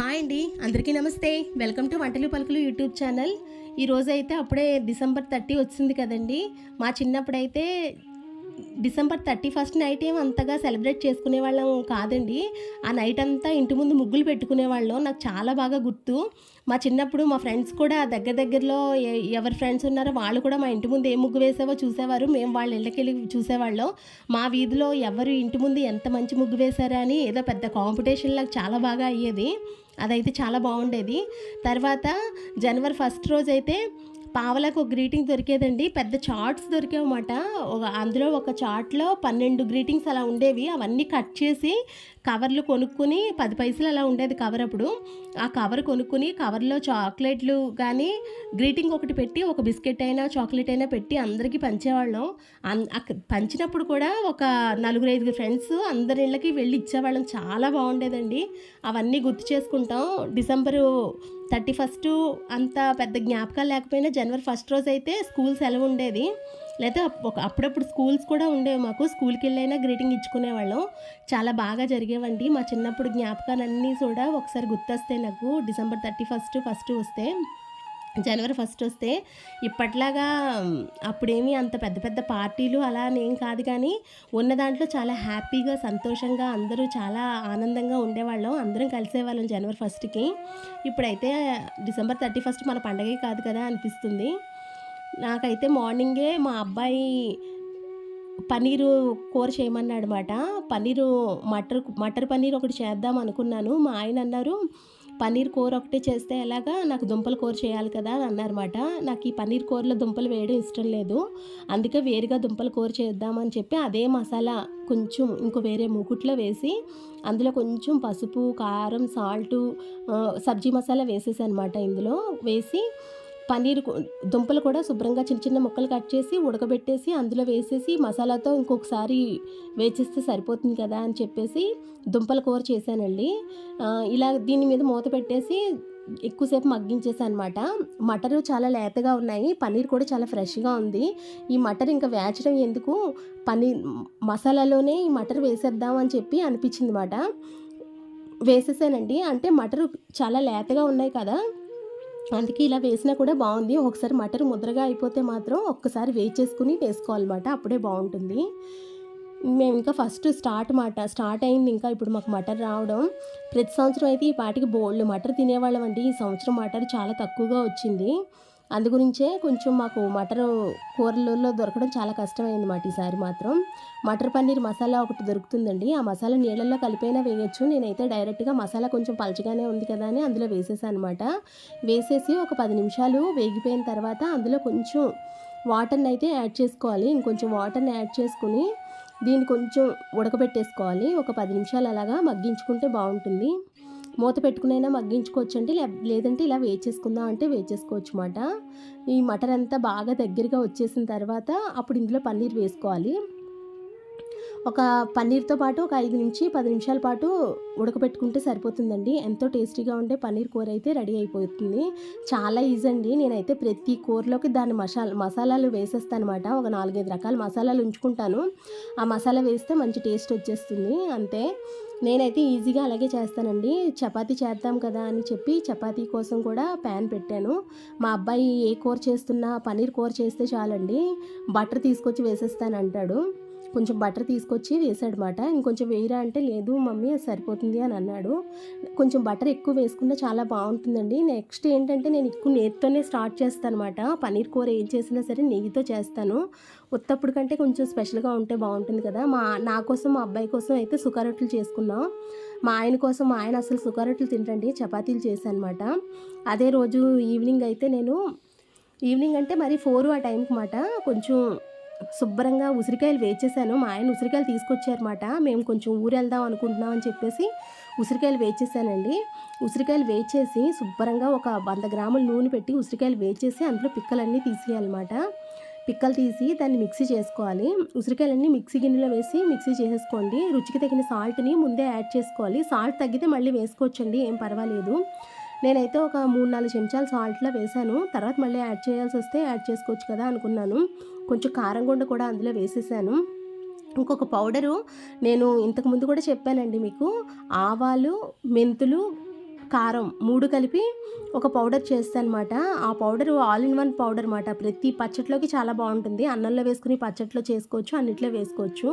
Hi అండి. అందరికీ నమస్తే. వెల్కమ్ టు వంటలు పలుకులు యూట్యూబ్ ఛానల్. ఈరోజు అయితే అప్పుడే డిసెంబర్ థర్టీ వచ్చింది కదండి. మా చిన్నప్పుడైతే డిసెంబర్ థర్టీ ఫస్ట్ నైట్ ఏం అంతగా సెలబ్రేట్ చేసుకునే వాళ్ళం కాదండి. ఆ నైట్ అంతా ఇంటి ముందు ముగ్గులు పెట్టుకునే వాళ్ళం. నాకు చాలా బాగా గుర్తు. మా చిన్నప్పుడు మా ఫ్రెండ్స్ కూడా దగ్గర దగ్గరలో ఎవరి ఫ్రెండ్స్ ఉన్నారో వాళ్ళు కూడా మా ఇంటి ముందు ఏ ముగ్గు వేసావో చూసేవారు. మేము వాళ్ళ ఇళ్ళకెళ్ళి చూసేవాళ్ళం. మా వీధిలో ఎవరు ఇంటి ముందు ఎంత మంచి ముగ్గు వేశారా అని ఏదో పెద్ద కాంపిటీషన్ లాగా చాలా బాగా అయ్యేది. అదైతే చాలా బాగుండేది. తర్వాత జనవరి ఫస్ట్ రోజు అయితే పావలకు ఒక గ్రీటింగ్ దొరికేదండి. పెద్ద చార్ట్స్ దొరికేవన్నమాట. అందులో ఒక చార్ట్లో పన్నెండు గ్రీటింగ్స్ అలా ఉండేవి. అవన్నీ కట్ చేసి కవర్లు కొనుక్కుని పది పైసలు అలా ఉండేది కవర్ అప్పుడు. ఆ కవర్ కొనుక్కుని కవర్లో చాక్లెట్లు కానీ గ్రీటింగ్ ఒకటి పెట్టి ఒక బిస్కెట్ అయినా చాక్లెట్ అయినా పెట్టి అందరికీ పంచేవాళ్ళం. అన్- అక్క- పంచినప్పుడు కూడా ఒక నలుగురు ఐదుగురు ఫ్రెండ్స్ అందరి ఇళ్ళకి వెళ్ళి ఇచ్చేవాళ్ళం. చాలా బాగుండేదండి. అవన్నీ గుర్తు చేసుకుంటాం. డిసెంబరు థర్టీ ఫస్ట్ అంత పెద్ద జ్ఞాపకాలు లేకపోయినా జనవరి ఫస్ట్ రోజు అయితే స్కూల్ సెలవు ఉండేది. లేకపోతే ఒక అప్పుడప్పుడు స్కూల్స్ కూడా ఉండేవి మాకు. స్కూల్కి వెళ్ళైనా గ్రీటింగ్ ఇచ్చుకునేవాళ్ళం. చాలా బాగా జరిగేవండి. మా చిన్నప్పుడు జ్ఞాపకాలన్నీ కూడా ఒకసారి గుర్తొస్తాయి నాకు. డిసెంబర్ థర్టీ ఫస్ట్ ఫస్ట్ వస్తే. జనవరి ఫస్ట్ వస్తే ఇప్పట్లాగా అప్పుడేమీ అంత పెద్ద పెద్ద పార్టీలు అలా ఏం కాదు కానీ ఉన్న దాంట్లో చాలా హ్యాపీగా సంతోషంగా అందరూ చాలా ఆనందంగా ఉండేవాళ్ళం. అందరం కలిసేవాళ్ళం జనవరి ఫస్ట్కి. ఇప్పుడైతే డిసెంబర్ థర్టీ ఫస్ట్ మన పండగే కాదు కదా అనిపిస్తుంది. నాకైతే మార్నింగే మా అబ్బాయి పన్నీరు కూర చేయమన్నాడు అనమాట పన్నీరు మటర్ మటర్ పన్నీర్ ఒకటి చేద్దాం అనుకున్నాను. మా ఆయన అన్నారు పన్నీర్ కూర ఒకటే చేస్తే ఎలాగా? నాకు దుంపల కూర చేయాలి కదా అని అన్నారన్నమాట. నాకు ఈ పన్నీర్ కూరలో దుంపలు వేయడం ఇష్టం లేదు. అందుకే వేరుగా దుంపల కూర చేద్దామని చెప్పి అదే మసాలా కొంచెం ఇంకో వేరే మూకుట్లో వేసి అందులో కొంచెం పసుపు కారం సాల్టు సబ్జీ మసాలా వేసేసి అనమాట ఇందులో. వేసి పన్నీర్ దుంపలు కూడా శుభ్రంగా చిన్న చిన్న ముక్కలు కట్ చేసి ఉడకబెట్టేసి అందులో వేసేసి మసాలాతో ఇంకొకసారి వేచేస్తే సరిపోతుంది కదా అని చెప్పేసి దుంపల కూర చేశానండి. ఇలా దీని మీద మూత పెట్టేసి ఎక్కువసేపు మగ్గించేసాను అనమాట మటరు చాలా లేతగా ఉన్నాయి పన్నీర్ కూడా చాలా ఫ్రెష్గా ఉంది. ఈ మటర్ ఇంకా వేచడం ఎందుకు? పన్నీర్ మసాలాలోనే ఈ మటర్ వేసేద్దాం అని చెప్పి అనిపించింది అనమాట వేసేసానండి. అంటే మటరు చాలా లేతగా ఉన్నాయి కదా అందుకే ఇలా వేసినా కూడా బాగుంది. ఒకసారి మటర్ ముద్రగా అయిపోతే మాత్రం ఒక్కసారి వేచేసుకుని వేసుకోవాలన్నమాట. అప్పుడే బాగుంటుంది. మేము ఇంకా ఫస్ట్ స్టార్ట్ మాట స్టార్ట్ అయింది ఇంకా ఇప్పుడు మాకు మటర్ రావడం. ప్రతి సంవత్సరం అయితే ఈ పాటికి బోల్డ్ మటర్ తినేవాళ్ళం అండి ఈ సంవత్సరం మటర్ చాలా తక్కువగా వచ్చింది. అందు గురించే కొంచెం మాకు మటర్ కూరలలో దొరకడం చాలా కష్టమైంది మాట ఈసారి మాత్రం. మటర్ పన్నీర్ మసాలా ఒకటి దొరుకుతుందండి. ఆ మసాలా నీళ్ళల్లో కలిపైనా వేయచ్చు. నేనైతే డైరెక్ట్గా మసాలా కొంచెం పలచగానే ఉంది కదా అని అందులో వేసేసాను అనమాట వేసేసి ఒక పది నిమిషాలు వేగిపోయిన తర్వాత అందులో కొంచెం వాటర్ని అయితే యాడ్ చేసుకోవాలి. ఇంకొంచెం వాటర్ని యాడ్ చేసుకుని దీన్ని కొంచెం ఉడకబెట్టేసుకోవాలి. ఒక పది నిమిషాలు అలాగా మగ్గించుకుంటే బాగుంటుంది. మూత పెట్టుకునైనా మగ్గించుకోవచ్చు అంటే లేదంటే ఇలా వేచేసుకుందాం అంటే వేచేసుకోవచ్చు అన్నమాట. ఈ మటర్ అంతా బాగా దగ్గరగా వచ్చేసిన తర్వాత అప్పుడు ఇందులో పన్నీర్ వేసుకోవాలి. ఒక పన్నీర్తో పాటు ఒక ఐదు నుంచి పది నిమిషాల పాటు ఉడకబెట్టుకుంటే సరిపోతుందండి. ఎంతో టేస్టీగా ఉండే పన్నీర్ కూర అయితే రెడీ అయిపోతుంది. చాలా ఈజీ అండి. నేనైతే ప్రతి కూరలోకి దాని మసాలా మసాలాలు వేసేస్తాను అనమాట ఒక నాలుగైదు రకాల మసాలాలు ఉంచుకుంటాను. ఆ మసాలా వేస్తే మంచి టేస్ట్ వచ్చేస్తుంది. అంతే. నేనైతే ఈజీగా అలాగే చేస్తానండి. చపాతీ చేద్దాం కదా అని చెప్పి చపాతీ కోసం కూడా ప్యాన్ పెట్టాను. మా అబ్బాయి ఏ కూర చేస్తున్నా పన్నీర్ కూర చేస్తే చాలండి. బటర్ తీసుకొచ్చి వేసేస్తాను అంటాడు కొంచెం బటర్ తీసుకొచ్చి వేసాడనమాట ఇంకొంచెం వేయరా అంటే లేదు మమ్మీ అది సరిపోతుంది అని అన్నాడు. కొంచెం బటర్ ఎక్కువ వేసుకుంటే చాలా బాగుంటుందండి. నెక్స్ట్ ఏంటంటే నేను ఎక్కువ నెయ్యితోనే స్టార్ట్ చేస్తాను అనమాట పన్నీర్ కూర ఏం చేసినా సరే నెయ్యితో చేస్తాను. ఉత్తప్పుడు కంటే కొంచెం స్పెషల్గా ఉంటే బాగుంటుంది కదా. మా నా కోసం మా అబ్బాయి కోసం అయితే సుఖారొట్లు చేసుకున్నాం. మా ఆయన కోసం మా ఆయన అసలు సుఖారొట్లు తింటండి చపాతీలు చేశాను అనమాట అదే రోజు ఈవినింగ్ అయితే నేను ఈవినింగ్ అంటే మరి ఫోర్ ఆ టైంకి మాట. కొంచెం శుభ్రంగా ఉసిరికాయలు వేచేసాను. మా ఆయన ఉసిరికాయలు తీసుకొచ్చారన్నమాట. మేము కొంచెం ఊరు వెళ్దాం అనుకుంటున్నాం అని చెప్పేసి ఉసిరికాయలు వేచేసానండి. ఉసిరికాయలు వేచేసి శుభ్రంగా ఒక వంద గ్రాముల నూనె పెట్టి ఉసిరికాయలు వేచేసి అందులో పిక్కలన్నీ తీసేయాలన్నమాట. పిక్కలు తీసి దాన్ని మిక్సీ చేసుకోవాలి. ఉసిరికాయలన్నీ మిక్సీ గిన్నెలో వేసి మిక్సీ చేసేసుకోండి. రుచికి తగిన సాల్ట్ని ముందే యాడ్ చేసుకోవాలి. సాల్ట్ తగ్గితే మళ్ళీ వేసుకోవచ్చండి. ఏం పర్వాలేదు. నేనైతే ఒక మూడు నాలుగు చెంచాలు సాల్ట్లో వేసాను తర్వాత మళ్ళీ యాడ్ చేయాల్సి వస్తే యాడ్ చేసుకోవచ్చు కదా అనుకున్నాను. కొంచెం కారం గుండ కూడా అందులో వేసేసాను. ఇంకొక పౌడరు నేను ఇంతకు ముందు కూడా చెప్పానండి మీకు. ఆవాలు మెంతులు కారం మూడు కలిపి ఒక పౌడర్ చేస్తాను అనమాట ఆ powder all in one powder అనమాట ప్రతి పచ్చట్లోకి చాలా బాగుంటుంది. అన్నంలో వేసుకుని పచ్చట్లో చేసుకోవచ్చు అన్నిట్లో వేసుకోవచ్చు.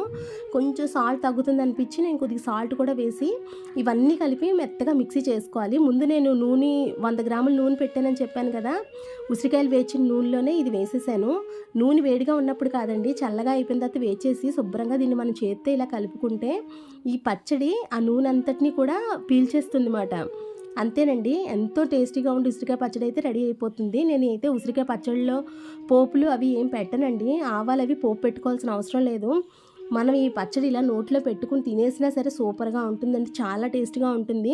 కొంచెం సాల్ట్ తగ్గుతుంది అనిపించి నేను కొద్దిగా సాల్ట్ కూడా వేసి ఇవన్నీ కలిపి మెత్తగా మిక్సీ చేసుకోవాలి. ముందు నేను నూనె వంద గ్రాముల నూనె పెట్టానని చెప్పాను కదా ఉసిరికాయలు వేచిన నూనెలోనే ఇది వేసేసాను. నూనె వేడిగా ఉన్నప్పుడు కాదండి చల్లగా అయిపోయిన తర్వాత వేచేసి శుభ్రంగా దీన్ని మనం చేత్తో ఇలా కలుపుకుంటే ఈ పచ్చడి ఆ నూనె అంతటిని కూడా పీల్చేస్తుంది అన్నమాట అంతేనండి. ఎంతో టేస్టీగా ఉండి ఉసిరికాయ పచ్చడి అయితే రెడీ అయిపోతుంది. నేను అయితే ఉసిరికాయ పచ్చడిలో పోపులు అవి ఏం పెట్టనండి. ఆవాలు అవి పోపు పెట్టుకోవాల్సిన అవసరం లేదు. మనం ఈ పచ్చడి ఇలా నోట్లో పెట్టుకుని తినేసినా సరే సూపర్గా ఉంటుందండి. చాలా టేస్ట్గా ఉంటుంది.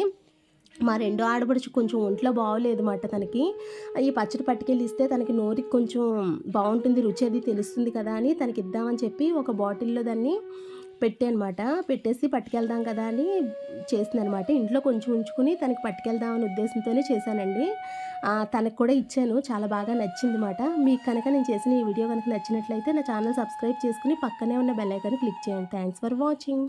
మా రెండో ఆడపడుచు కొంచెం ఒంట్లో బాగోలేదు మాట తనకి. ఈ పచ్చడి పట్టుకెళ్ళి ఇస్తే తనకి నోరికి కొంచెం బాగుంటుంది రుచి అది తెలుస్తుంది కదా అని తనకి ఇద్దామని చెప్పి ఒక బాటిల్లో దాన్ని అనమాట పెట్టేసి పట్టుకెళ్దాం కదా అని చేసిందనమాట ఇంట్లో కొంచెం ఉంచుకుని తనకి పట్టుకెళ్దామనే ఉద్దేశంతోనే చేశానండి. తనకు కూడా ఇచ్చాను. చాలా బాగా నచ్చింది మాట మీకు కనుక నేను చేసిన ఈ వీడియో కనుక నచ్చినట్లయితే నా ఛానల్ సబ్స్క్రైబ్ చేసుకుని పక్కనే ఉన్న బెల్ ఐకాన్ క్లిక్ చేయండి. Thanks for watching